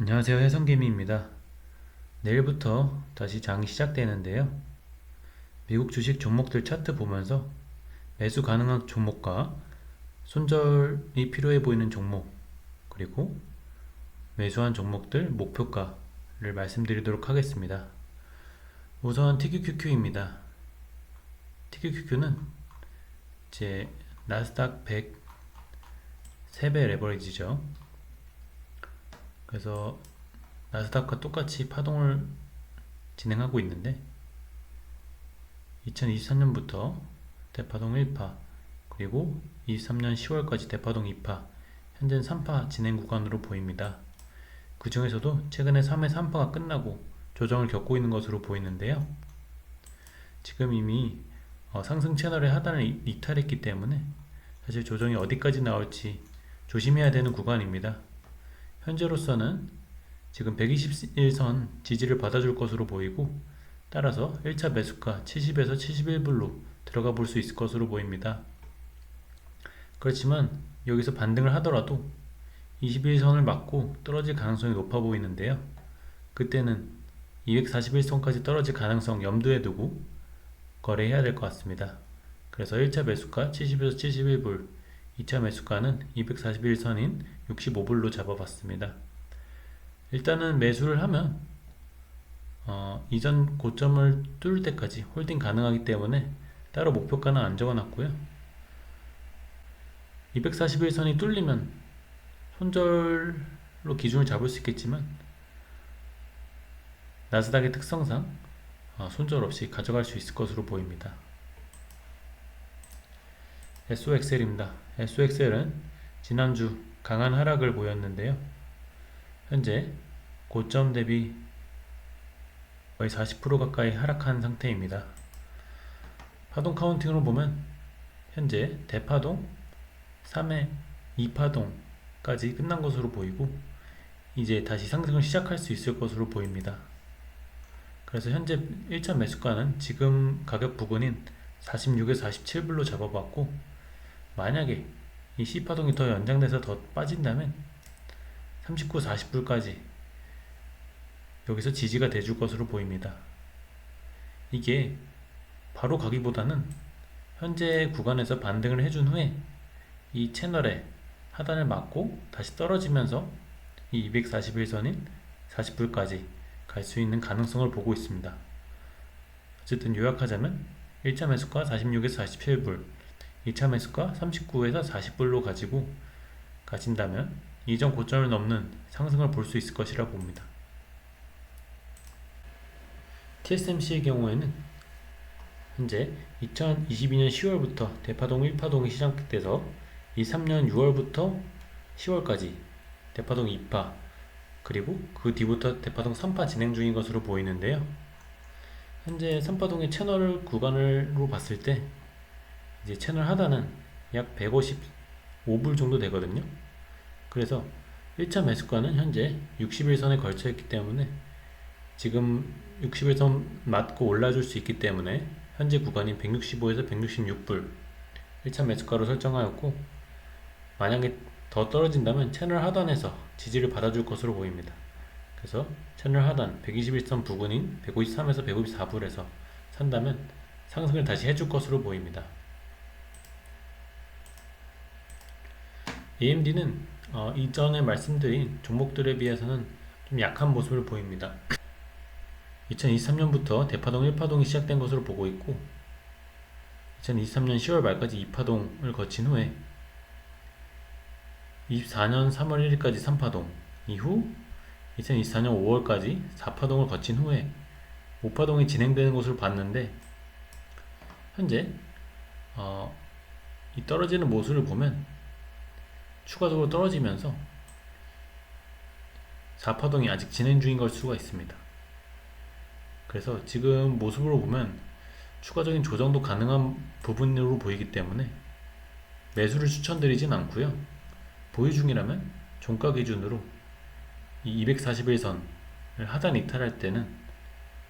안녕하세요. 해성개미입니다. 내일부터 다시 장이 시작되는데요. 미국 주식 종목들 차트 보면서 매수 가능한 종목과 손절이 필요해 보이는 종목, 그리고 매수한 종목들 목표가를 말씀드리도록 하겠습니다. 우선 TQQQ입니다. TQQQ는 제 나스닥 100 3배 레버리지죠. 그래서 나스닥과 똑같이 파동을 진행하고 있는데 2023년부터 대파동 1파 그리고 23년 10월까지 대파동 2파 현재는 3파 진행 구간으로 보입니다. 그 중에서도 최근에 3회 3파가 끝나고 조정을 겪고 있는 것으로 보이는데요. 지금 이미 어, 상승 채널의 하단을 이- 이탈했기 때문에 사실 조정이 어디까지 나올지 조심해야 되는 구간입니다. 현재로서는 지금 121선 지지를 받아줄 것으로 보이고 따라서 1차 매수가 70에서 71불로 들어가 볼 수 있을 것으로 보입니다. 그렇지만 여기서 반등을 하더라도 21선을 맞고 떨어질 가능성이 높아 보이는데요. 그때는 241선까지 떨어질 가능성 염두에 두고 거래해야 될 것 같습니다. 그래서 1차 매수가 70에서 71불, 2차 매수가는 241선인 65불로 잡아봤습니다. 일단은 매수를 하면 어, 이전 고점을 뚫을 때까지 홀딩 가능하기 때문에 따로 목표가는 안 적어놨고요. 241선이 뚫리면 손절로 기준을 잡을 수 있겠지만 나스닥의 특성상 어, 손절 없이 가져갈 수 있을 것으로 보입니다. SOXL입니다. SOXL은 지난주 강한 하락을 보였는데요. 현재 고점 대비 거의 40% 가까이 하락한 상태입니다. 파동 카운팅으로 보면 현재 대파동, 3회, 2파동까지 끝난 것으로 보이고 이제 다시 상승을 시작할 수 있을 것으로 보입니다. 그래서 현재 1차 매수가는 지금 가격 부근인 46에서 47불로 잡아봤고 만약에 이 C파동이 더 연장돼서 더 빠진다면 39, 40불까지 여기서 지지가 돼줄 것으로 보입니다. 이게 바로 가기보다는 현재 구간에서 반등을 해준 후에 이 채널에 하단을 맞고 다시 떨어지면서 이 241선인 40불까지 갈 수 있는 가능성을 보고 있습니다. 어쨌든 요약하자면 1차 매수가 46에서 47불, 2차 매수가 39에서 40불로 가지고 가진다면 이전 고점을 넘는 상승을 볼 수 있을 것이라 봅니다. TSMC의 경우에는 현재 2022년 10월부터 대파동 1파동이 시작돼서 23년 6월부터 10월까지 대파동 2파 그리고 그 뒤부터 대파동 3파 진행 중인 것으로 보이는데요. 현재 3파동의 채널 구간으로 봤을 때 이제 채널 하단은 약 155불 정도 되거든요. 그래서 1차 매수가는 현재 61선에 걸쳐 있기 때문에 지금 61선 맞고 올라줄 수 있기 때문에 현재 구간인 165에서 166불 1차 매수가로 설정하였고 만약에 더 떨어진다면 채널 하단에서 지지를 받아줄 것으로 보입니다. 그래서 채널 하단 121선 부근인 153에서 154불에서 산다면 상승을 다시 해줄 것으로 보입니다. AMD는 어, 이전에 말씀드린 종목들에 비해서는 좀 약한 모습을 보입니다. 2023년부터 대파동 1파동이 시작된 것으로 보고 있고 2023년 10월 말까지 2파동을 거친 후에 24년 3월 1일까지 3파동 이후 2024년 5월까지 4파동을 거친 후에 5파동이 진행되는 것을 봤는데 현재 어, 이 떨어지는 모습을 보면 추가적으로 떨어지면서 4파동이 아직 진행 중인 걸 수가 있습니다. 그래서 지금 모습으로 보면 추가적인 조정도 가능한 부분으로 보이기 때문에 매수를 추천드리진 않고요. 보유 중이라면 종가 기준으로 이 241선을 하단 이탈할 때는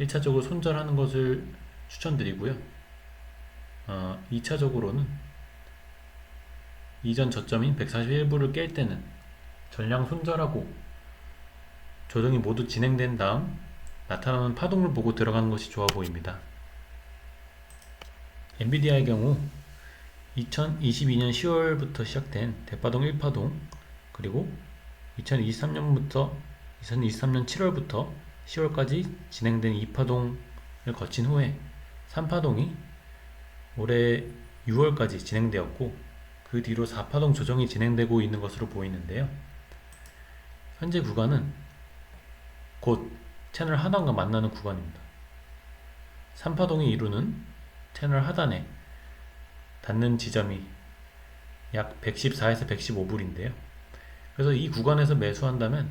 1차적으로 손절하는 것을 추천드리고요. 어, 2차적으로는 이전 저점인 141불을 깰 때는 전량 손절하고 조정이 모두 진행된 다음 나타나는 파동을 보고 들어가는 것이 좋아 보입니다. 엔비디아의 경우 2022년 10월부터 시작된 대파동 1파동 그리고 2023년부터 2023년 7월부터 10월까지 진행된 2파동을 거친 후에 3파동이 올해 6월까지 진행되었고 그 뒤로 4파동 조정이 진행되고 있는 것으로 보이는데요. 현재 구간은 곧 채널 하단과 만나는 구간입니다. 3파동이 이루는 채널 하단에 닿는 지점이 약 114에서 115불인데요. 그래서 이 구간에서 매수한다면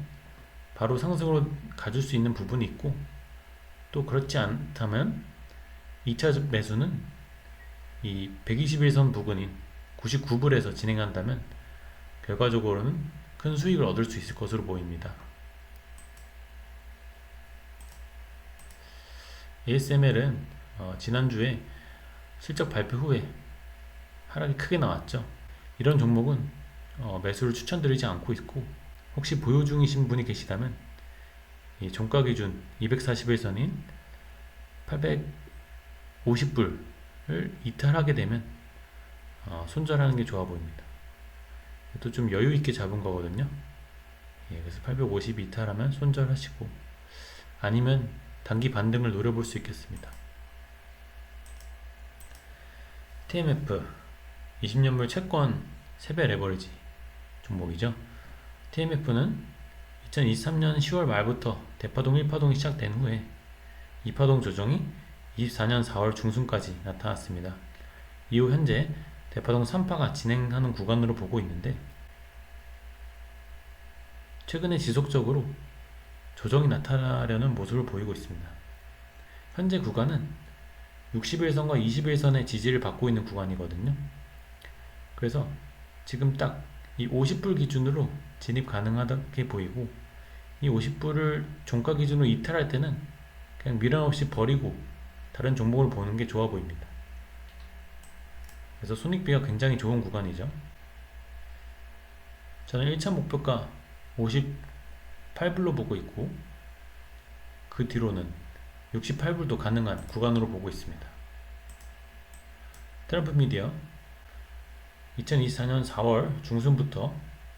바로 상승으로 가줄 수 있는 부분이 있고 또 그렇지 않다면 2차 매수는 이 121선 부근인 99불에서 진행한다면 결과적으로는 큰 수익을 얻을 수 있을 것으로 보입니다. ASML은 어, 지난주에 실적 발표 후에 하락이 크게 나왔죠. 이런 종목은 어, 매수를 추천드리지 않고 있고 혹시 보유 중이신 분이 계시다면 이 종가 기준 241선인 850불을 이탈하게 되면 어, 손절하는 게 좋아 보입니다. 또 좀 여유 있게 잡은 거거든요. 예, 그래서 850 이탈하면 손절하시고 아니면 단기 반등을 노려볼 수 있겠습니다. TMF 20년물 채권 3배 레버리지 종목이죠. TMF는 2023년 10월 말부터 대파동 1파동이 시작된 후에 2파동 조정이 24년 4월 중순까지 나타났습니다. 이후 현재 대파동 3파가 진행하는 구간으로 보고 있는데 최근에 지속적으로 조정이 나타나려는 모습을 보이고 있습니다. 현재 구간은 61선과 21선의 지지를 받고 있는 구간이거든요. 그래서 지금 딱 이 50불 기준으로 진입 가능하게 보이고 이 50불을 종가 기준으로 이탈할 때는 그냥 미련 없이 버리고 다른 종목을 보는 게 좋아 보입니다. 그래서 손익비가 굉장히 좋은 구간이죠. 저는 1차 목표가 58불로 보고 있고 그 뒤로는 68불도 가능한 구간으로 보고 있습니다. 트럼프 미디어 2024년 4월 중순부터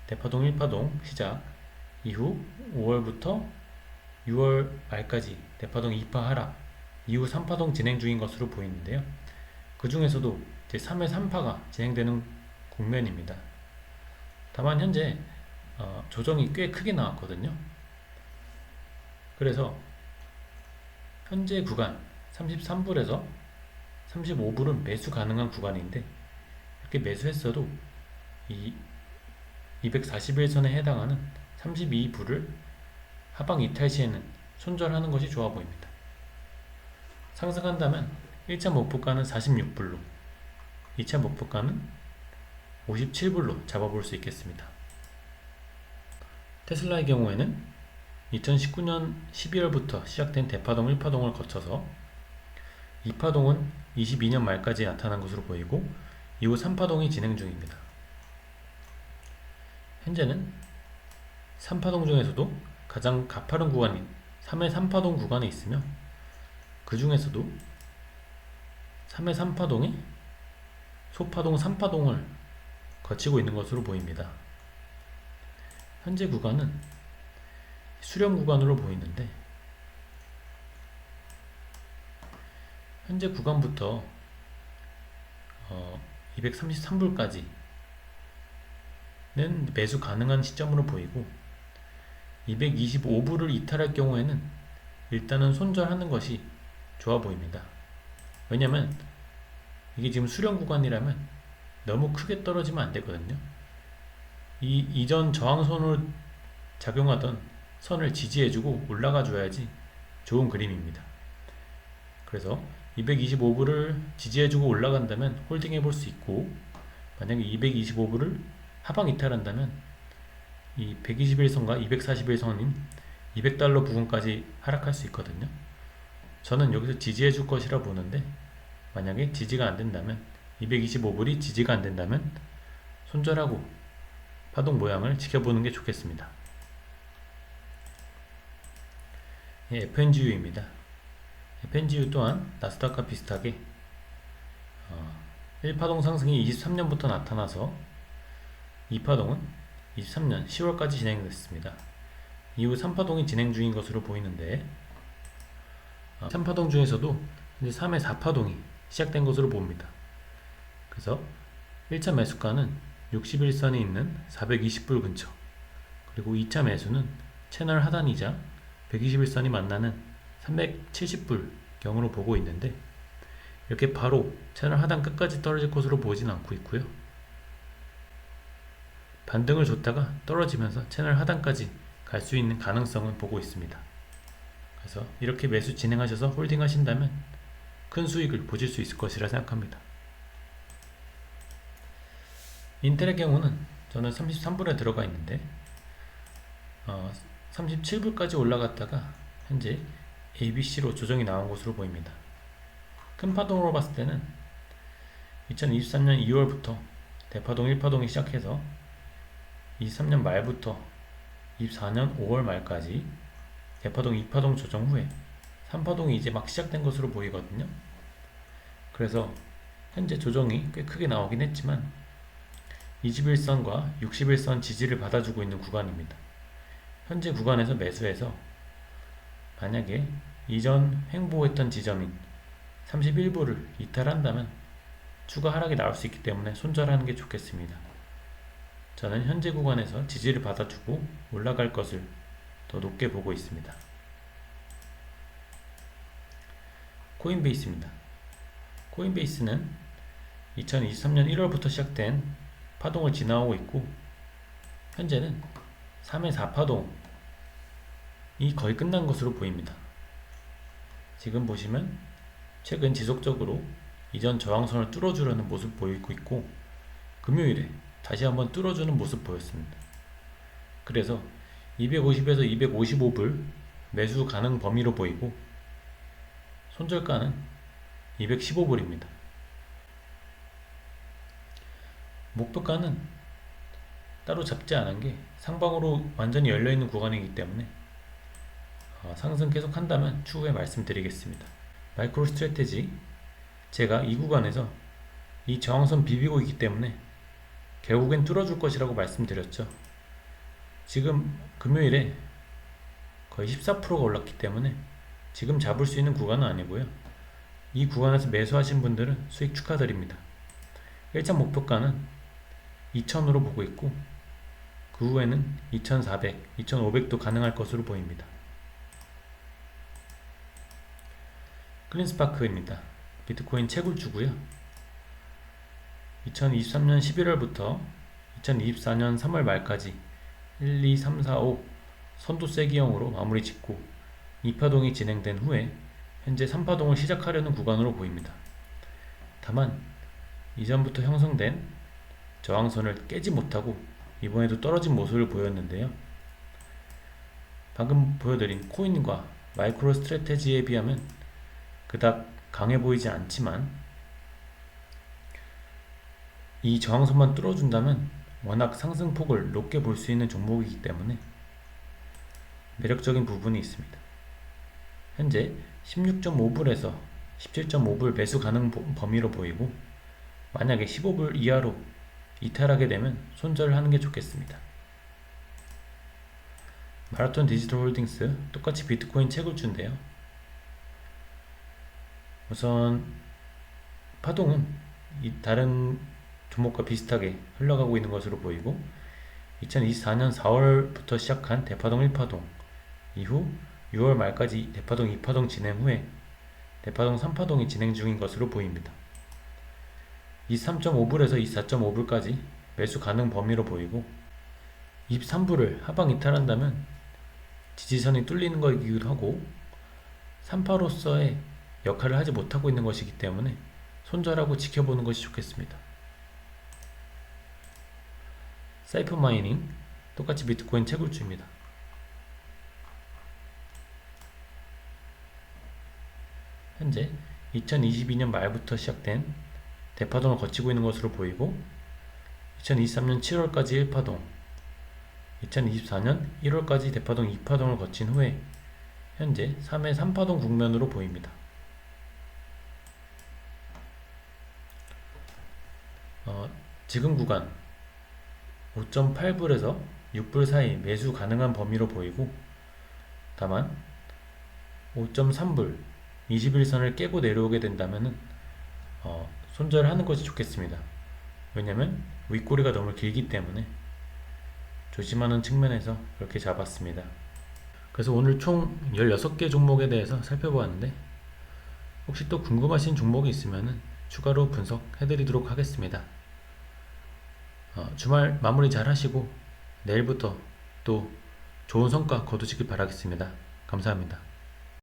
대파동 1파동 시작 이후 5월부터 6월 말까지 대파동 2파 하락 이후 3파동 진행 중인 것으로 보이는데요. 그 중에서도 제 3회 3파가 진행되는 국면입니다. 다만 현재 어, 조정이 꽤 크게 나왔거든요. 그래서 현재 구간 33불에서 35불은 매수 가능한 구간인데 이렇게 매수했어도 이 241선에 해당하는 32불을 하방 이탈 시에는 손절하는 것이 좋아 보입니다. 상승한다면 1차 목표가는 46불로 2차 목표가는 57불로 잡아볼 수 있겠습니다. 테슬라의 경우에는 2019년 12월부터 시작된 대파동 1파동을 거쳐서 2파동은 22년 말까지 나타난 것으로 보이고 이후 3파동이 진행 중입니다. 현재는 3파동 중에서도 가장 가파른 구간인 3회 3파동 구간에 있으며 그 중에서도 3회 3파동이 소파동 3파동을 거치고 있는 것으로 보입니다. 현재 구간은 수렴 구간으로 보이는데 현재 구간부터 어, 233불까지는 매수 가능한 시점으로 보이고 225불을 이탈할 경우에는 일단은 손절하는 것이 좋아 보입니다. 왜냐면 이게 지금 수렴 구간이라면 너무 크게 떨어지면 안 되거든요. 이 이전 저항선으로 작용하던 선을 지지해주고 올라가 줘야지 좋은 그림입니다. 그래서 225불을 지지해주고 올라간다면 홀딩 해 볼 수 있고 만약에 225불을 하방 이탈한다면 이 121선과 241선인 200달러 부분까지 하락할 수 있거든요. 저는 여기서 지지해 줄 것이라 보는데 만약에 지지가 안 된다면 225불이 지지가 안 된다면 손절하고 파동 모양을 지켜보는 게 좋겠습니다. FNGU입니다. FNGU 또한 나스닥과 비슷하게 어, 1파동 상승이 23년부터 나타나서 2파동은 23년 10월까지 진행됐습니다. 이후 3파동이 진행 중인 것으로 보이는데 어, 3파동 중에서도 이제 3의 4파동이 시작된 것으로 봅니다. 그래서 1차 매수가는 61선이 있는 420불 근처 그리고 2차 매수는 채널 하단이자 121선이 만나는 370불 경으로 보고 있는데 이렇게 바로 채널 하단 끝까지 떨어질 것으로 보진 않고 있고요. 반등을 줬다가 떨어지면서 채널 하단까지 갈 수 있는 가능성은 보고 있습니다. 그래서 이렇게 매수 진행하셔서 홀딩 하신다면 큰 수익을 보실 수 있을 것이라 생각합니다. 인텔의 경우는 저는 33불에 들어가 있는데 어, 37불까지 올라갔다가 현재 ABC로 조정이 나온 것으로 보입니다. 큰 파동으로 봤을 때는 2023년 2월부터 대파동 1파동이 시작해서 23년 말부터 24년 5월 말까지 대파동 2파동 조정 후에 3파동이 이제 막 시작된 것으로 보이거든요. 그래서 현재 조정이 꽤 크게 나오긴 했지만 21선과 61선 지지를 받아주고 있는 구간입니다. 현재 구간에서 매수해서 만약에 이전 횡보했던 지점인 31불을 이탈한다면 추가 하락이 나올 수 있기 때문에 손절하는 게 좋겠습니다. 저는 현재 구간에서 지지를 받아주고 올라갈 것을 더 높게 보고 있습니다. 코인베이스입니다. 코인베이스는 2023년 1월부터 시작된 파동을 지나오고 있고 현재는 3의 4파동이 거의 끝난 것으로 보입니다. 지금 보시면 최근 지속적으로 이전 저항선을 뚫어주려는 모습 보이고 있고 금요일에 다시 한번 뚫어주는 모습 보였습니다. 그래서 250에서 255불 매수 가능 범위로 보이고 손절가는 215불입니다. 목표가는 따로 잡지 않은 게 상방으로 완전히 열려있는 구간이기 때문에 어, 상승 계속 한다면 추후에 말씀드리겠습니다. 마이크로 스트레테지 제가 이 구간에서 이 저항선 비비고 있기 때문에 결국엔 뚫어줄 것이라고 말씀드렸죠. 지금 금요일에 거의 14%가 올랐기 때문에 지금 잡을 수 있는 구간은 아니고요. 이 구간에서 매수하신 분들은 수익 축하드립니다. 1차 목표가는 2000으로 보고 있고 그 후에는 2400, 2500도 가능할 것으로 보입니다. 클린스파크입니다. 비트코인 채굴주고요. 2023년 11월부터 2024년 3월 말까지 1, 2, 3, 4, 5 선도 세기형으로 마무리 짓고 2파동이 진행된 후에 현재 3파동을 시작하려는 구간으로 보입니다. 다만 이전부터 형성된 저항선을 깨지 못하고 이번에도 떨어진 모습을 보였는데요. 방금 보여드린 코인과 마이크로 스트레테지에 비하면 그닥 강해 보이지 않지만 이 저항선만 뚫어준다면 워낙 상승폭을 높게 볼 수 있는 종목이기 때문에 매력적인 부분이 있습니다. 현재 16.5불에서 17.5불 매수 가능 범위로 보이고 만약에 15불 이하로 이탈하게 되면 손절을 하는 게 좋겠습니다. 마라톤 디지털 홀딩스 똑같이 비트코인 채굴주인데요. 우선 파동은 다른 종목과 비슷하게 흘러가고 있는 것으로 보이고 2024년 4월부터 시작한 대파동 1파동 이후 6월 말까지 대파동 2파동 진행 후에 대파동 3파동이 진행 중인 것으로 보입니다. 23.5불에서 24.5불까지 매수 가능 범위로 보이고 23불을 하방 이탈한다면 지지선이 뚫리는 것이기도 하고 3파로서의 역할을 하지 못하고 있는 것이기 때문에 손절하고 지켜보는 것이 좋겠습니다. 사이프 마이닝 똑같이 비트코인 채굴주입니다. 현재 2022년 말부터 시작된 대파동을 거치고 있는 것으로 보이고 2023년 7월까지 1파동 2024년 1월까지 대파동 2파동을 거친 후에 현재 3의 3파동 국면으로 보입니다. 어, 지금 구간 5.8불에서 6불 사이 매수 가능한 범위로 보이고 다만 5.3불 21선을 깨고 내려오게 된다면 어, 손절하는 것이 좋겠습니다. 왜냐면 윗꼬리가 너무 길기 때문에 조심하는 측면에서 그렇게 잡았습니다. 그래서 오늘 총 16개 종목에 대해서 살펴보았는데 혹시 또 궁금하신 종목이 있으면 추가로 분석해 드리도록 하겠습니다. 어, 주말 마무리 잘 하시고 내일부터 또 좋은 성과 거두시길 바라겠습니다. 감사합니다.